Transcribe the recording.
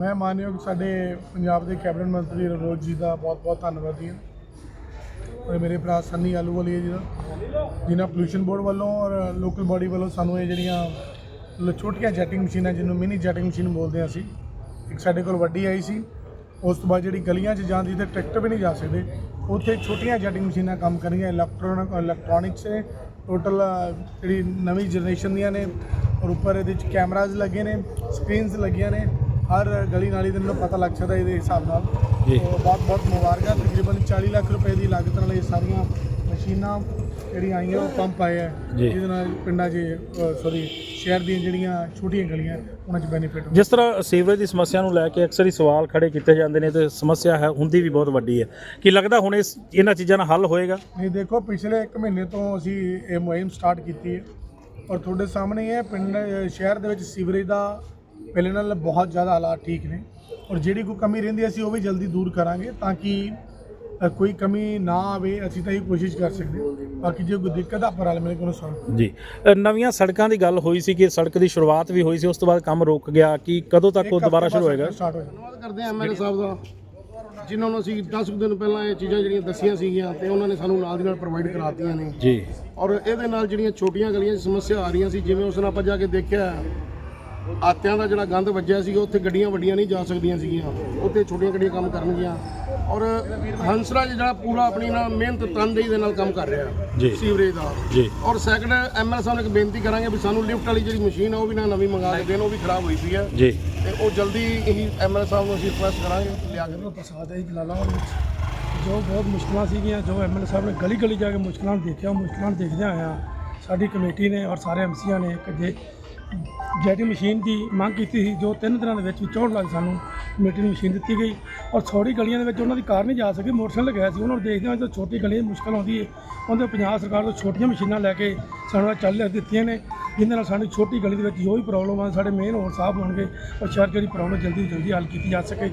ਮੈਂ ਮਾਨਯੋਗ ਸਾਡੇ ਪੰਜਾਬ ਦੇ ਕੈਬਨਿਟ ਮੰਤਰੀ ਰਣਜੋਤ ਜੀ ਦਾ ਬਹੁਤ-ਬਹੁਤ ਧੰਨਵਾਦੀ ਹਾਂ ਔਰ ਮੇਰੇ ਭਰਾ ਸੰਨੀ ਆਲੂਵਾਲੀਆ ਜੀ ਦਾ, ਜਿਨ੍ਹਾਂ ਪੋਲੂਸ਼ਨ ਬੋਰਡ ਵੱਲੋਂ ਔਰ ਲੋਕਲ ਬਾਡੀ ਵੱਲੋਂ ਸਾਨੂੰ ਇਹ ਜਿਹੜੀਆਂ ਲ- ਛੋਟੀਆਂ ਜੈਟਿੰਗ ਮਸ਼ੀਨਾਂ, ਜਿਹਨੂੰ ਮਿਨੀ ਜੈਟਿੰਗ ਮਸ਼ੀਨ ਬੋਲਦੇ ਹਾਂ ਅਸੀਂ, ਇੱਕ ਸਾਡੇ ਕੋਲ ਵੱਡੀ ਆਈ ਸੀ। ਉਸ ਤੋਂ ਬਾਅਦ ਜਿਹੜੀ ਗਲੀਆਂ 'ਚ ਜਾਂਦੀ ਤੇ ਟਰੈਕਟਰ ਵੀ ਨਹੀਂ ਜਾ ਸਕਦੇ, ਉੱਥੇ ਛੋਟੀਆਂ ਜੈਟਿੰਗ ਮਸ਼ੀਨਾਂ ਕੰਮ ਕਰਨੀਆਂ ਇਲੈਕਟ੍ਰੋਨਿਕ ਇਲੈਕਟ੍ਰੋਨਿਕਸ ਨੇ ਟੋਟਲ ਜਿਹੜੀ ਨਵੀਂ ਜਨਰੇਸ਼ਨ ਦੀਆਂ ਨੇ, ਔਰ ਉੱਪਰ ਇਹਦੇ 'ਚ ਕੈਮਰਾਜ਼ ਲੱਗੇ ਨੇ ਸਕਰੀਨਸ ਲੱਗੀਆਂ ਨੇ ਹਰ ਗਲੀ ਨਾਲੀ ਦੇ ਨੂੰ ਪਤਾ ਲੱਗ ਸਕਦਾ ਇਹਦੇ ਹਿਸਾਬ ਨਾਲ। ਜੀ। ਬਹੁਤ ਬਹੁਤ ਮੁਬਾਰਕਾਂ। ਤਕਰੀਬਨ 40 ਲੱਖ ਰੁਪਏ ਦੀ ਲਾਗਤ ਨਾਲ ਇਹ ਸਾਰੀਆਂ ਮਸ਼ੀਨਾਂ ਜਿਹੜੀਆਂ ਆਈਆਂ ਉਹ ਪੰਪ ਆਏ ਆ। ਜੀ। ਜਿਹਦੇ ਨਾਲ ਪਿੰਡਾਂ 'ਚ ਸੌਰੀ ਸ਼ਹਿਰ ਦੀਆਂ ਜਿਹੜੀਆਂ ਛੋਟੀਆਂ ਗਲੀਆਂ ਉਹਨਾਂ 'ਚ ਬੈਨੀਫਿਟ ਜਿਸ ਤਰ੍ਹਾਂ ਸੀਵਰੇਜ ਦੀ ਸਮੱਸਿਆ ਨੂੰ ਲੈ ਕੇ ਅਕਸਰ ਹੀ ਸਵਾਲ ਖੜੇ ਕੀਤੇ ਜਾਂਦੇ ਨੇ ਤੇ ਸਮੱਸਿਆ ਹੈ ਹੁੰਦੀ ਵੀ ਬਹੁਤ ਵੱਡੀ ਹੈ। ਕੀ ਲੱਗਦਾ ਹੁਣ ਇਸ ਇਹਨਾਂ ਚੀਜ਼ਾਂ ਨਾਲ ਹੱਲ ਹੋਏਗਾ? ਨਹੀਂ ਦੇਖੋ ਪਿਛਲੇ 1 ਮਹੀਨੇ ਤੋਂ ਅਸੀਂ ਇਹ ਮੁਹਿੰਮ ਸਟਾਰਟ ਕੀਤੀ ਹੈ। ਔਰ ਤੁਹਾਡੇ ਸਾਹਮਣੇ ਹੀ ਹੈ ਪਿੰਡ ਸ਼ਹਿਰ ਦੇ ਵਿੱਚ ਸੀਵਰੇਜ ਦਾ ਪਹਿਲੇ ਨਾਲ ਬਹੁਤ ਜ਼ਿਆਦਾ ਹਾਲਾਤ ਠੀਕ ਨੇ ਔਰ ਜਿਹੜੀ ਕੋਈ ਕਮੀ ਰਹਿੰਦੀ ਅਸੀਂ ਉਹ ਵੀ ਜਲਦੀ ਦੂਰ ਕਰਾਂਗੇ ਤਾਂ ਕਿ ਕੋਈ ਕਮੀ ਨਾ ਆਵੇ ਅਸੀਂ ਤਾਂ ਇਹ ਕੋਸ਼ਿਸ਼ ਕਰ ਸਕਦੇ ਹਾਂ। ਬਾਕੀ ਜੇ ਕੋਈ ਦਿੱਕਤ ਆ ਪਰ ਹਾਲ ਮੇਰੇ ਕੋਲ ਸੌਲਵ ਜੀ। ਨਵੀਆਂ ਸੜਕਾਂ ਦੀ ਗੱਲ ਹੋਈ ਸੀ ਕਿ ਸੜਕ ਦੀ ਸ਼ੁਰੂਆਤ ਵੀ ਹੋਈ ਸੀ ਉਸ ਤੋਂ ਬਾਅਦ ਕੰਮ ਰੁਕ ਗਿਆ ਕਿ ਕਦੋਂ ਤੱਕ ਉਹ ਦੁਬਾਰਾ ਸ਼ੁਰੂ ਹੋਏਗਾ? ਧੰਨਵਾਦ ਕਰਦੇ ਹਾਂ ਐਮਐਲਏ ਸਾਹਿਬ ਦਾ ਜਿਨ੍ਹਾਂ ਨੂੰ ਅਸੀਂ 10 ਕੁ ਦਿਨ ਪਹਿਲਾਂ ਇਹ ਚੀਜ਼ਾਂ ਜਿਹੜੀਆਂ ਦੱਸੀਆਂ ਸੀਗੀਆਂ ਤੇ ਉਹਨਾਂ ਨੇ ਸਾਨੂੰ ਨਾਲ ਦੀ ਨਾਲ ਪ੍ਰੋਵਾਈਡ ਕਰਾਤੀਆਂ ਨੇ। ਜੀ। ਔਰ ਇਹਦੇ ਨਾਲ ਜਿਹੜੀਆਂ ਛੋਟੀਆਂ ਗਲੀਆਂ 'ਚ ਸਮੱਸਿਆ ਆ ਰਹੀਆਂ ਸੀ ਜਿਵੇਂ ਉਸ ਨਾਲ ਆਪਾਂ ਜਾ ਕੇ ਦੇਖਿਆ ਆਤਿਆਂ ਦਾ ਜਿਹੜਾ ਗੰਦ ਵੱਜਿਆ ਸੀਗਾ ਉੱਥੇ ਗੱਡੀਆਂ ਵੱਡੀਆਂ ਨਹੀਂ ਜਾ ਸਕਦੀਆਂ ਸੀਗੀਆਂ। ਉੱਥੇ ਛੋਟੀਆਂ ਗੱਡੀਆਂ ਕੰਮ ਕਰਨਗੀਆਂ। ਔਰ ਹੰਸਰਾਜ ਜਿਹੜਾ ਪੂਰਾ ਆਪਣੀ ਨਾਲ ਮਿਹਨਤ ਤਨਦੇਹੀ ਦੇ ਨਾਲ ਕੰਮ ਕਰ ਰਿਹਾ। ਜੀ। ਸੀਵਰੇਜ ਦਾ। ਜੀ। ਔਰ ਸੈਕੰਡ ਐਮਐਲ ਸਾਹਿਬ ਨੂੰ ਇੱਕ ਬੇਨਤੀ ਕਰਾਂਗੇ ਵੀ ਸਾਨੂੰ ਲਿਫਟ ਵਾਲੀ ਜਿਹੜੀ ਮਸ਼ੀਨ ਆ ਉਹ ਵੀ ਨਾ ਨਵੀਂ ਮੰਗਾ ਕੇ ਦੇਣ ਉਹ ਵੀ ਖਰਾਬ ਹੋਈ ਪਈ ਹੈ ਜੀ। ਤੇ ਉਹ ਜਲਦੀ ਹੀ ਐਮਐਲ ਸਾਹਿਬ ਨੂੰ ਅਸੀਂ ਰਿਕੁਐਸਟ ਕਰਾਂਗੇ। ਲਿਆ ਕੇ। ਪ੍ਰਸਾਦ ਹੈ ਜਲਾਲਾਬਾਦ ਵਿੱਚ। ਜੋ ਬਹੁਤ ਮੁਸ਼ਕਲਾਂ ਸੀਗੀਆਂ ਜੋ ਐਮਐਲਏ ਸਾਹਿਬ ਨੇ ਗਲੀ ਗਲੀ ਜਾ ਕੇ ਮੁਸ਼ਕਲਾਂ ਨੂੰ ਦੇਖਿਆ ਮੁਸ਼ਕਲਾਂ ਨੂੰ ਦੇਖਦਿਆਂ ਆਇਆ ਸਾਡੀ ਕਮੇਟੀ ਨੇ ਔਰ ਸਾਰੇ ਐਮਸੀਆਂ ਨੇ ਕਿ ਜੇ ਜੈਟੀ ਮਸ਼ੀਨ ਦੀ ਮੰਗ ਕੀਤੀ ਸੀ, ਜੋ ਤਿੰਨ ਦਿਨਾਂ ਦੇ ਵਿੱਚ ਵਿੱਚ 64 ਲੱਖ ਸਾਨੂੰ ਕਮੇਟੀ ਮਸ਼ੀਨ ਦਿੱਤੀ ਗਈ ਔਰ ਛੋਟੀ ਗਲੀਆਂ ਦੇ ਵਿੱਚ ਉਹਨਾਂ ਦੀ ਕਾਰ ਨਹੀਂ ਜਾ ਸਕੀ, ਮੋਟਰਸਾਈਕਲ ਲਗਾਇਆ ਸੀ, ਉਹਨਾਂ ਨੂੰ ਦੇਖਦੇ ਹਾਂ ਜਦੋਂ ਛੋਟੀ ਗਲੀਆਂ 'ਚ ਮੁਸ਼ਕਲ ਆਉਂਦੀ ਹੈ। ਉਹਦੇ ਪੰਜਾਬ ਸਰਕਾਰ ਤੋਂ ਛੋਟੀਆਂ ਮਸ਼ੀਨਾਂ ਲੈ ਕੇ ਸਾਨੂੰ ਚੱਲ ਦਿੱਤੀਆਂ ਨੇ, ਜਿਹਦੇ ਨਾਲ ਸਾਡੀ ਛੋਟੀ ਗਲੀ ਦੇ ਵਿੱਚ ਜੋ ਵੀ ਪ੍ਰੋਬਲਮ ਆ, ਸਾਡੇ ਮੇਨ ਹੋਰ ਸਾਫ਼ ਹੋਣਗੇ ਔਰ ਸ਼ਹਿਰ ਜਿਹੜੀ ਪ੍ਰੋਬਲਮ ਜਲਦੀ ਤੋਂ ਜਲਦੀ ਹੱਲ ਕੀਤੀ ਜਾ ਸਕੇ।